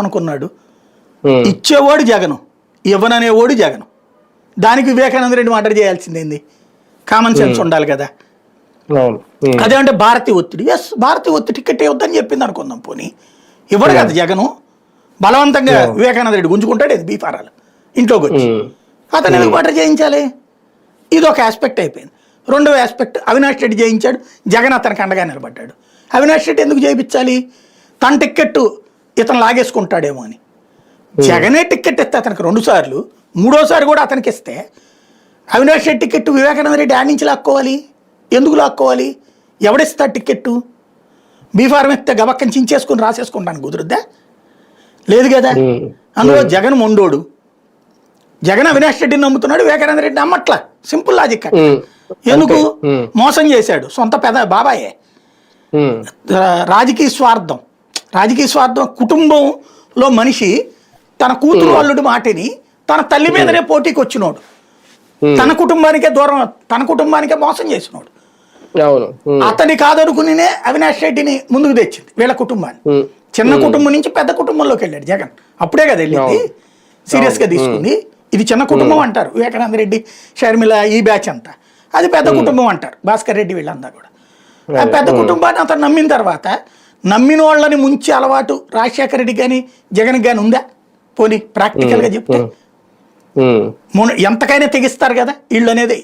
అనుకున్నాడు ఇచ్చేవాడు జగను ఇవ్వననేవాడు జగను. దానికి వివేకానంద రెడ్డి మర్డర్ చేయాల్సిందేంది కామన్ సెన్స్ ఉండాలి కదా. అవును. ఉమ్, అదే అంటే భారతీ ఒత్తిడి. ఎస్ భారతీ ఒత్తిడి టికెట్ ఇవ్వద్దని చెప్పింది అనుకుందాం పోనీ. ఇవ్వడు కదా జగను. బలవంతంగా వివేకానంద రెడ్డి గుంజుకుంటాడు ఇది బీఫారాలు. ఇంట్లోకి వచ్చి. అతను ఎందుకు మర్డర్ చేయించాలి? ఇది ఒక ఆస్పెక్ట్ అయిపోయింది. రెండవ ఆస్పెక్ట్ అవినాష్ రెడ్డి చేయించాడు. జగన్ అతనికి అండగా నిలబడ్డాడు. అవినాష్ రెడ్డి ఎందుకు చేయించాలి? తన టిక్కెట్ ఇతను లాగేసుకుంటాడేమో అని. జగనే టిక్కెట్ ఇస్తే అతనికి రెండు సార్లు మూడోసారి కూడా అతనికి ఇస్తే అవినాష్ రెడ్డి టికెట్ వివేకానంద రెడ్డి ఆడి నుంచి లాక్కోవాలి. ఎందుకు లాక్కోవాలి? ఎవడిస్తాడు టికెట్టు? బీఫారం ఇస్తే గబక్కని చించేసుకుని రాసేసుకుంటాను కుదురుద్దా? లేదు కదా? అందులో జగన్ మొండోడు. జగన్ అవినాష్ రెడ్డిని నమ్ముతున్నాడు వివేకానంద రెడ్డి నమ్మట్లా. సింపుల్ లాజిక్ ఎందుకు? మోసం చేశాడు సొంత పెద బాబాయే. రాజకీయ స్వార్థం. రాజకీయ స్వార్థం కుటుంబంలో మనిషి తన కూతురు అల్లుడి మాటిని తన తల్లి మీదనే పోటీకి వచ్చినోడు. తన కుటుంబానికే దూరం తన కుటుంబానికే మోసం చేసినోడు. అతని కాదనుకునినే అవినాష్ రెడ్డిని ముందుకు తెచ్చింది వీళ్ళ కుటుంబాన్ని. చిన్న కుటుంబం నుంచి పెద్ద కుటుంబంలోకి వెళ్ళాడు జగన్. అప్పుడే కదా వెళ్ళింది. అవును. సీరియస్గా తీసుకుంది. ఇది చిన్న కుటుంబం అంటారు. వివేకానంద రెడ్డి షర్మిల ఈ బ్యాచ్ అంతా. అది పెద్ద కుటుంబం అంటారు. భాస్కర్ రెడ్డి వీళ్ళంతా కూడా. ఆ పెద్ద కుటుంబాన్ని అతను నమ్మిన తర్వాత నమ్మిన వాళ్ళని ముంచి అలవాటు రాజశేఖర రెడ్డి కానీ జగన్ కానీ ఉందా? పోనీ ప్రాక్టికల్గా చెప్తే. ఎంతకైనా తెగిస్తారు కదా వీళ్ళు అనేది